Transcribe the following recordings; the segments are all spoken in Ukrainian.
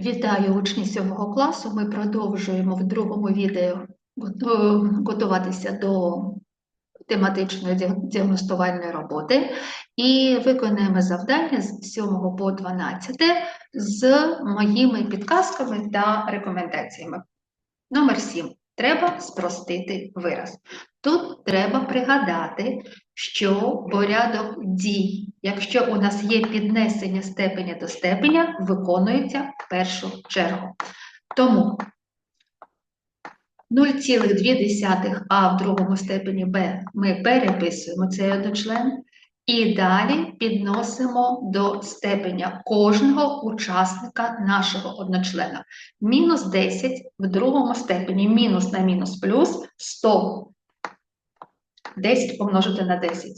Вітаю учні 7 класу. Ми продовжуємо в другому відео готуватися до тематичної діагностувальної роботи і виконуємо завдання з 7 по 12 з моїми підказками та рекомендаціями. Номер 7. Треба спростити вираз. Тут треба пригадати, що порядок дій, якщо у нас є піднесення степеня до степеня, виконується в першу чергу. Тому 0,2 а в другому степені b ми переписуємо цей одночлен і далі підносимо до степеня кожного учасника нашого одночлена. Мінус 10 в другому степені, мінус на мінус плюс 100. 10 помножити на 10.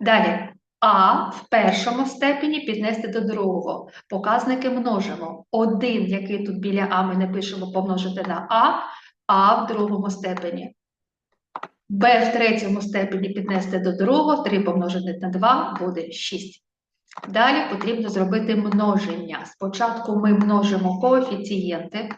Далі а в першому степені піднести до другого. Показники множимо. Один, який тут біля а ми не пишемо, помножити на а, а в другому степені. Б в третьому степені піднести до другого, 3 помножити на 2 буде 6. Далі потрібно зробити множення. Спочатку ми множимо коефіцієнти.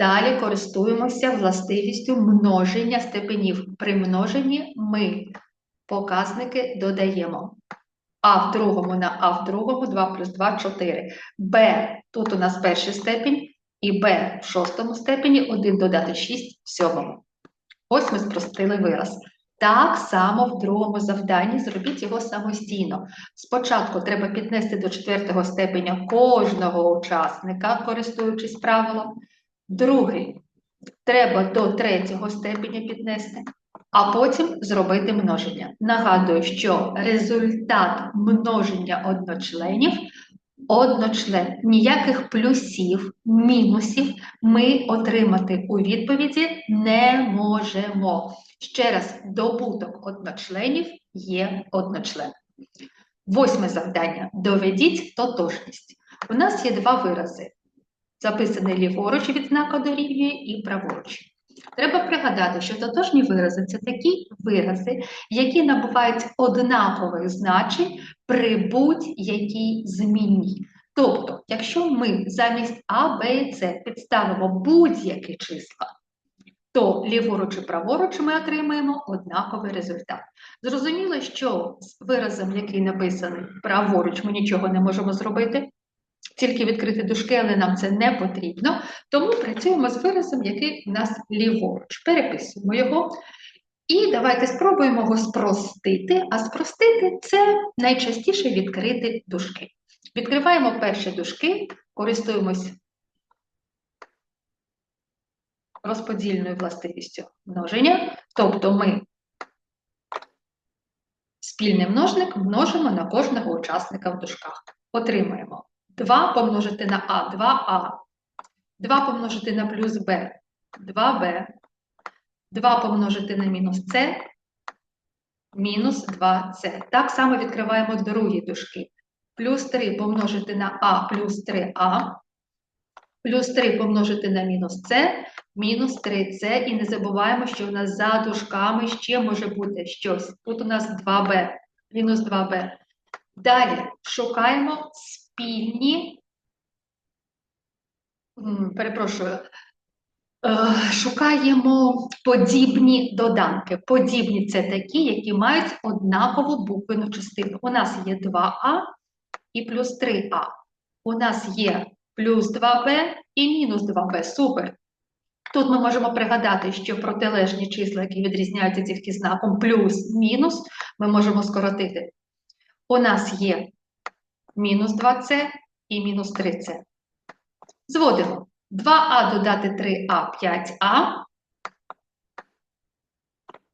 Далі користуємося властивістю множення степенів. При множенні ми показники додаємо. А в другому на А в другому 2 плюс 2 4. Б тут у нас перший степінь, і Б в шостому степені 1 додати 6 в сьомому. Ось ми спростили вираз. Так само в другому завданні зробіть його самостійно. Спочатку треба піднести до четвертого степеня кожного учасника, користуючись правилом. Другий треба до третього степеня піднести, а потім зробити множення. Нагадую, що результат множення одночленів одночлен. Ніяких плюсів, мінусів ми отримати у відповіді не можемо. Ще раз, добуток одночленів є одночлен. Восьме завдання. Доведіть тотожність. У нас є два вирази. Записаний ліворуч від знака дорівнює і праворуч. Треба пригадати, що тотожні вирази це такі вирази, які набувають однакових значень при будь-якій зміні. Тобто, якщо ми замість А, Б і С підставимо будь-які числа, то ліворуч і праворуч ми отримаємо однаковий результат. Зрозуміло, що з виразом, який написаний праворуч, ми нічого не можемо зробити, тільки відкрити дужки, але нам це не потрібно. Тому працюємо з виразом, який у нас ліворуч. Переписуємо його. І давайте спробуємо його спростити. А спростити це найчастіше відкрити дужки. Відкриваємо перші дужки, користуємось розподільною властивістю множення, тобто ми спільний множник множимо на кожного учасника в дужках. Отримаємо 2 помножити на А, 2А, 2 помножити на плюс Б, 2Б, 2 помножити на мінус С, мінус 2С. Так само відкриваємо другі дужки. Плюс 3 помножити на А плюс 3А, плюс 3 помножити на мінус С, мінус 3С. І не забуваємо, що у нас за дужками ще може бути щось. Тут у нас 2Б, мінус 2Б. Далі шукаємо спільні, перепрошую, е, шукаємо подібні доданки. Подібні це такі, які мають однакову буквену частину. У нас є 2а і плюс 3а. У нас є плюс 2b і мінус 2b. Супер. Тут ми можемо пригадати, що протилежні числа, які відрізняються тільки знаком плюс-мінус, ми можемо скоротити. У нас є мінус 2С і мінус 3С. Зводимо. 2А додати 3А, 5А.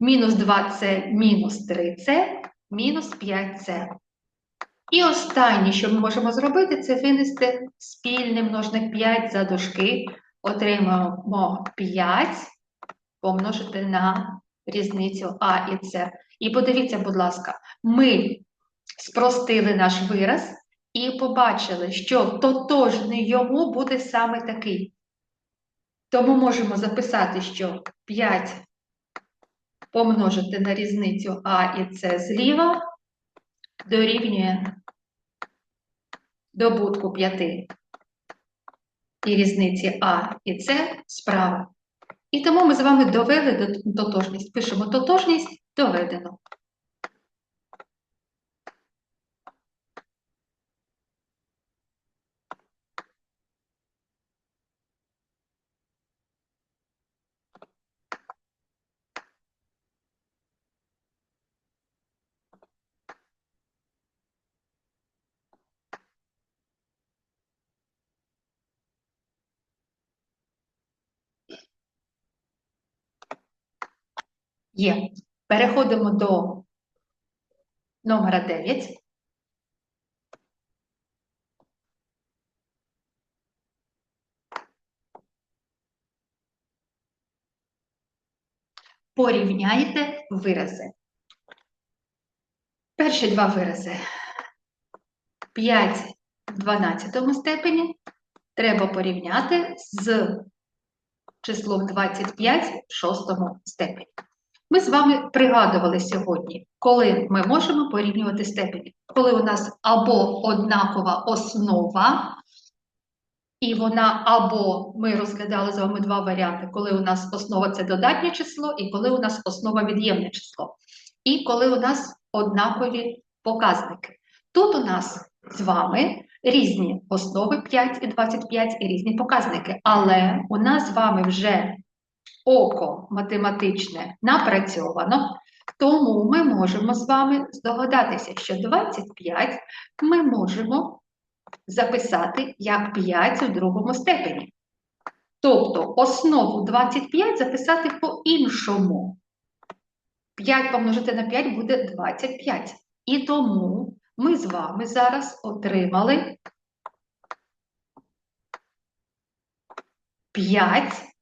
Мінус 2С, мінус 3С, мінус 5С. І останнє, що ми можемо зробити, це винести спільний множник 5 за дужки. Отримаємо 5 помножити на різницю А і С. І подивіться, будь ласка, ми спростили наш вираз і побачили, що тотожний йому буде саме такий. Тому можемо записати, що 5 помножити на різницю А і С зліва дорівнює добутку 5 і різниці А і С справа. І тому ми з вами довели до- тотожність. Пишемо тотожність доведено. Є. Переходимо до номера 9. Порівняйте вирази. Перші два вирази. 5 в 12 степені треба порівняти з числом 25 в 6 степені. Ми з вами пригадували сьогодні, коли ми можемо порівнювати степені. Коли у нас або однакова основа, і вона або ми розглядали з вами два варіанти, коли у нас основа це додатнє число, і коли у нас основа від'ємне число. І коли у нас однакові показники. Тут у нас з вами різні основи 5 і 25 і різні показники, але у нас з вами вже око математичне напрацьовано, тому ми можемо з вами здогадатися, що 25 ми можемо записати як 5 у другому степені. Тобто основу 25 записати по-іншому. 5 помножити на 5 буде 25. І тому ми з вами зараз отримали 5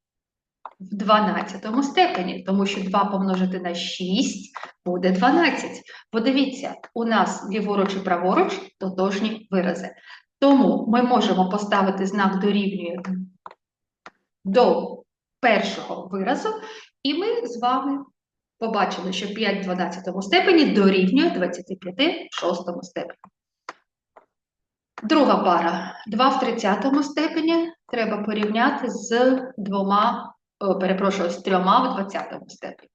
в 12 степені, тому що 2 помножити на 6 буде 12. Подивіться, у нас ліворуч і праворуч тотожні вирази. Тому ми можемо поставити знак дорівнює до першого виразу, і ми з вами побачили, що 5 в 12 степені дорівнює 25 в 6 степені. Друга пара 2 в 30 степені треба порівняти з двома, о, перепрошую, з трьома в 20 степені.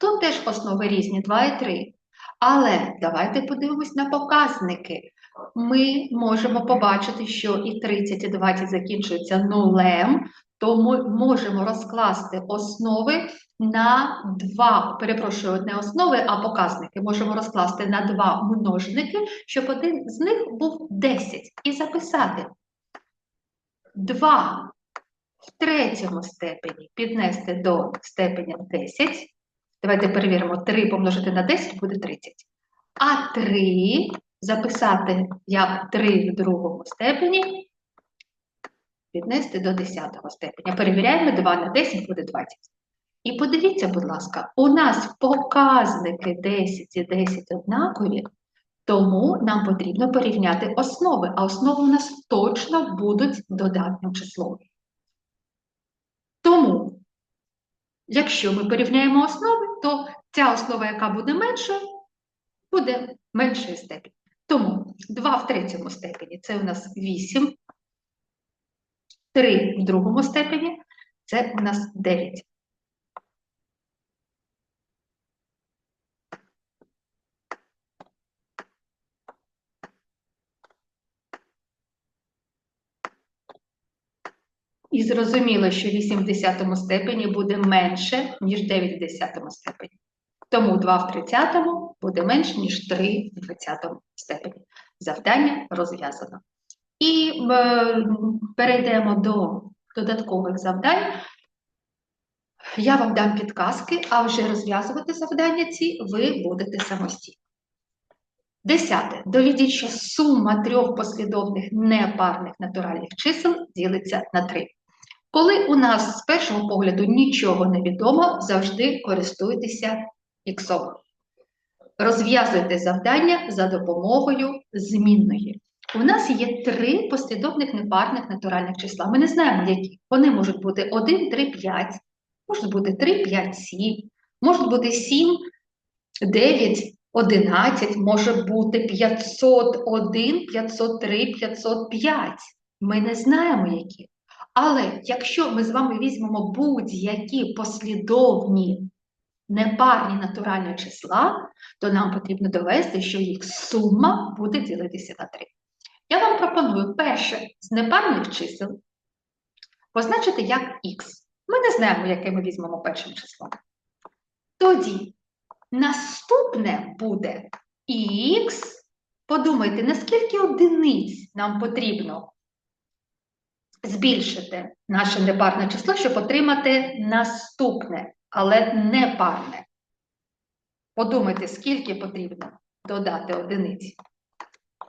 Тут теж основи різні 2 і 3. Але давайте подивимось на показники. Ми можемо побачити, що і 30, і 20 закінчуються нулем, тому можемо розкласти основи на два, перепрошую, не основи, а показники. Можемо розкласти на два множники, щоб один з них був 10. І записати 2 в третьому степені піднести до степеня 10. Давайте перевіримо, 3 помножити на 10 буде 30. А 3 записати як 3 в другому степені, піднести до 10 степеня. Перевіряємо 2 на 10 буде 20. І подивіться, будь ласка, у нас показники 10 і 10 однакові, тому нам потрібно порівняти основи, а основи у нас точно будуть додатнім числом. Тому, якщо ми порівняємо основи, то ця основа, яка буде менша, буде меншої степені. Тому 2 в третьому степені це у нас 8, 3 в другому степені це у нас 9. І зрозуміло, що 8 в 10 степені буде менше, ніж 9 в 10 степені. Тому 2 в 30 буде менше, ніж 3 в 20 степені. Завдання розв'язано. І е, перейдемо до додаткових завдань. Я вам дам підказки, а вже розв'язувати завдання ці ви будете самостійно. Десяте. Доведіть, що сума трьох послідовних непарних натуральних чисел ділиться на 3. Коли у нас з першого погляду нічого не відомо, завжди користуйтеся іксом. Розв'язуйте завдання за допомогою змінної. У нас є три послідовних непарних натуральних числа. Ми не знаємо, які. Вони можуть бути 1, 3, 5, можуть бути 3, 5, 7, можуть бути 7, 9, 11 може бути 501, 503, 505. Ми не знаємо, які. Але якщо ми з вами візьмемо будь-які послідовні непарні натуральні числа, то нам потрібно довести, що їх сума буде ділитися на 3. Я вам пропоную перше з непарних чисел позначити як х. Ми не знаємо, яке ми візьмемо першим числом. Тоді наступне буде х. Подумайте, наскільки одиниць нам потрібно збільшити наше непарне число, щоб отримати наступне, але не парне. Подумайте, скільки потрібно додати одиниць.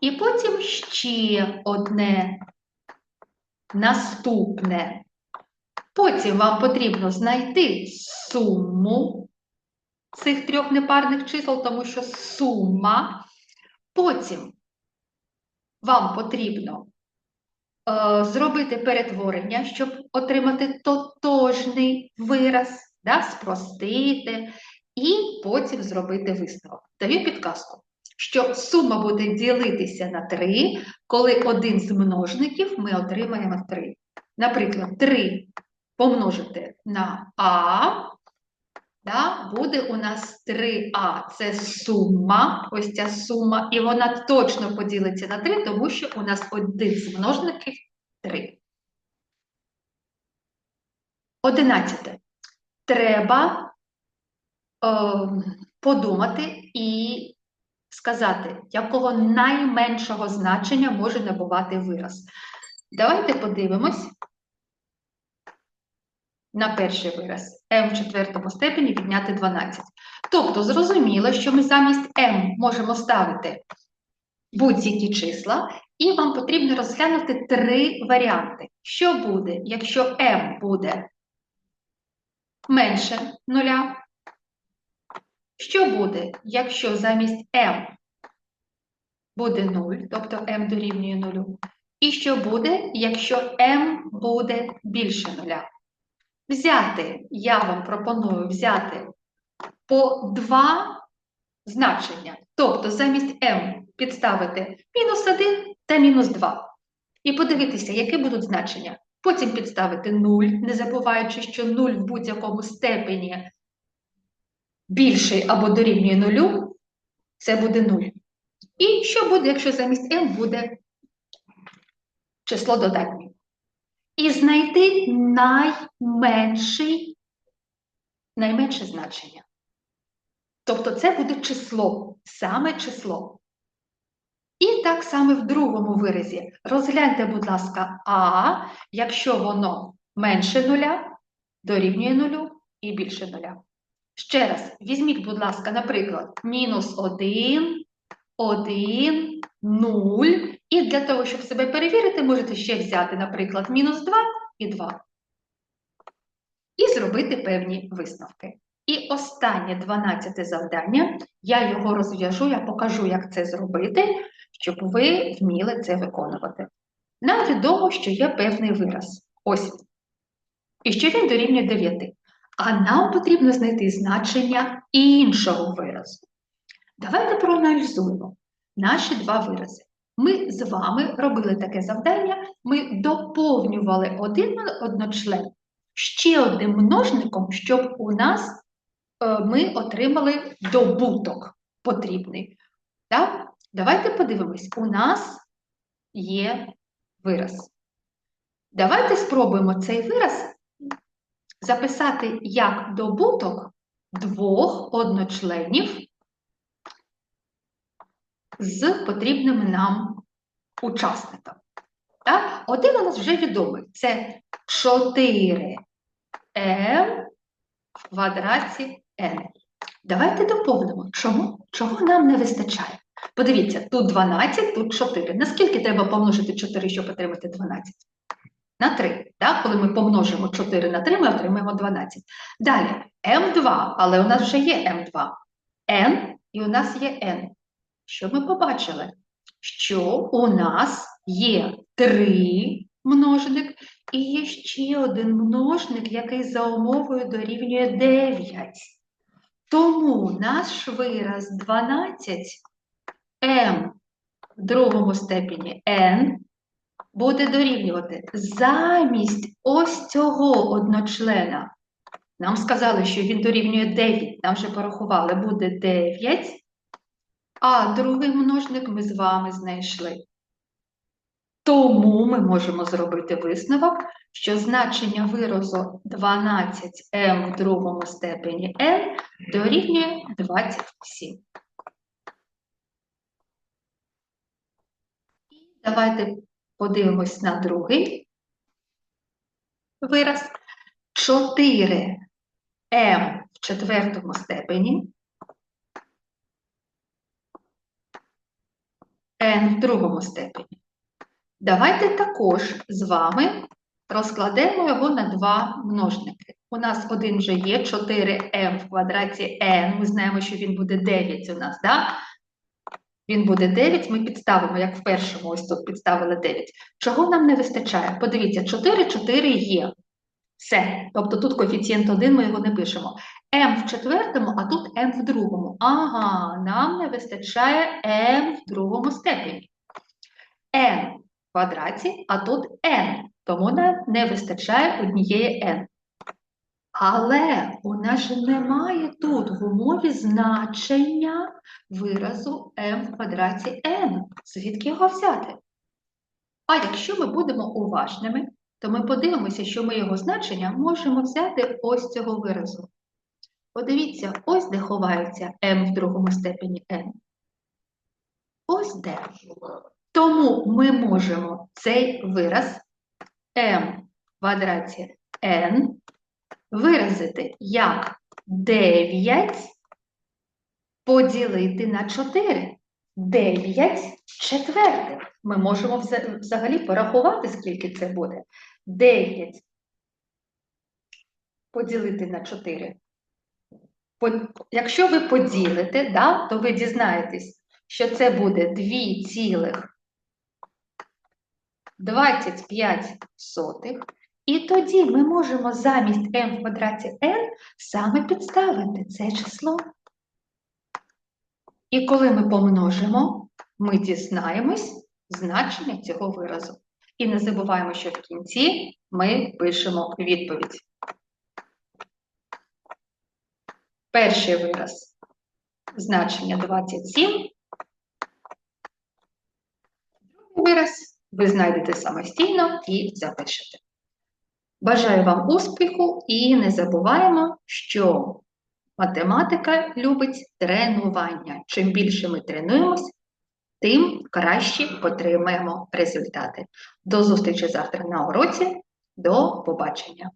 І потім ще одне наступне. Потім вам потрібно знайти суму цих трьох непарних чисел, тому що сума. Потім вам потрібно зробити перетворення, щоб отримати тотожний вираз, да, спростити, і потім зробити висновок. Даю підказку, що сума буде ділитися на 3, коли один з множників ми отримаємо 3. Наприклад, 3 помножити на А, да, буде у нас 3А. Це сума, ось ця сума, і вона точно поділиться на 3, тому що у нас один з множників 3. Одинадцяте. Треба е, подумати і сказати, якого найменшого значення може набувати вираз. Давайте подивимось на перший вираз. m в четвертому степені відняти 12. Тобто, зрозуміло, що ми замість m можемо ставити будь-які числа, і вам потрібно розглянути три варіанти. Що буде, якщо m буде менше нуля? Що буде, якщо замість m буде 0, тобто m дорівнює 0? І що буде, якщо m буде більше нуля? Взяти, я вам пропоную взяти по два значення. Тобто замість m підставити мінус 1 та мінус 2. І подивитися, які будуть значення. Потім підставити 0, не забуваючи, що 0 в будь-якому степені більший або дорівнює 0, це буде 0. І що буде, якщо замість m буде число додатнє? І знайти найменший, найменше значення. Тобто це буде число, саме число. І так само в другому виразі. Розгляньте, будь ласка, А, якщо воно менше нуля, дорівнює нулю і більше нуля. Ще раз, візьміть, будь ласка, наприклад, мінус 1, 1, 0. І для того, щоб себе перевірити, можете ще взяти, наприклад, мінус 2 і 2. І зробити певні висновки. І останнє 12 завдання, я його розв'яжу, я покажу, як це зробити, щоб ви вміли це виконувати. Нам відомо, що є певний вираз. Ось. І що він дорівнює 9. А нам потрібно знайти значення іншого виразу. Давайте проаналізуємо наші два вирази. Ми з вами робили таке завдання, ми доповнювали один одночлен ще одним множником, щоб у нас е, ми отримали добуток потрібний. Так? Давайте подивимось, у нас є вираз. Давайте спробуємо цей вираз записати як добуток двох одночленів з потрібним нам учасником. Так? Один у нас вже відомий. Це 4m в квадраті n. Давайте доповнимо, чому? чого нам не вистачає. Подивіться, тут 12, тут 4. Наскільки треба помножити 4, щоб отримати 12? На 3. Так? Коли ми помножимо 4 на 3, ми отримаємо 12. Далі m2, але у нас вже є m2. n і у нас є n. Що ми побачили? Що у нас є 3 множник і є ще один множник, який за умовою дорівнює 9. Тому наш вираз 12 m в другому степені n буде дорівнювати замість ось цього одночлена. Нам сказали, що він дорівнює 9, нам вже порахували, буде 9, а другий множник ми з вами знайшли. Тому ми можемо зробити висновок, що значення виразу 12m в другому степені n дорівнює 27. І давайте подивимось на другий вираз. 4m в четвертому степені n в другому степені. Давайте також з вами розкладемо його на два множники. У нас один вже є 4m в квадраті n. Ми знаємо, що він буде 9 у нас, так? Він буде 9, ми підставимо, як в першому, ось тут підставили 9. Чого нам не вистачає? Подивіться, 4, 4 є. Все. Тобто тут коефіцієнт 1, ми його не пишемо. M в четвертому, а тут m в другому. Ага, нам не вистачає m в другому степені. n в квадраті, а тут n. Тому нам не вистачає однієї n. Але у нас же немає тут в умові значення виразу m в квадраті n. Звідки його взяти? А якщо ми будемо уважними, то ми подивимося, що ми його значення можемо взяти ось цього виразу. Подивіться, ось де ховається m в другому степені n. Ось де. Тому ми можемо цей вираз в квадраті n виразити як 9 поділити на 4. 9 четвертих. Ми можемо взагалі порахувати, скільки це буде. 9 поділити на 4. Якщо ви поділите, да, то ви дізнаєтесь, що це буде 2,25. І тоді ми можемо замість m в квадраті n саме підставити це число. І коли ми помножимо, ми дізнаємось значення цього виразу. І не забуваємо, що в кінці ми пишемо відповідь. Перший вираз значення 27. Другий вираз ви знайдете самостійно і запишете. Бажаю вам успіху і не забуваємо, що математика любить тренування. Чим більше ми тренуємось, тим краще отримаємо результати. До зустрічі завтра на уроці. До побачення!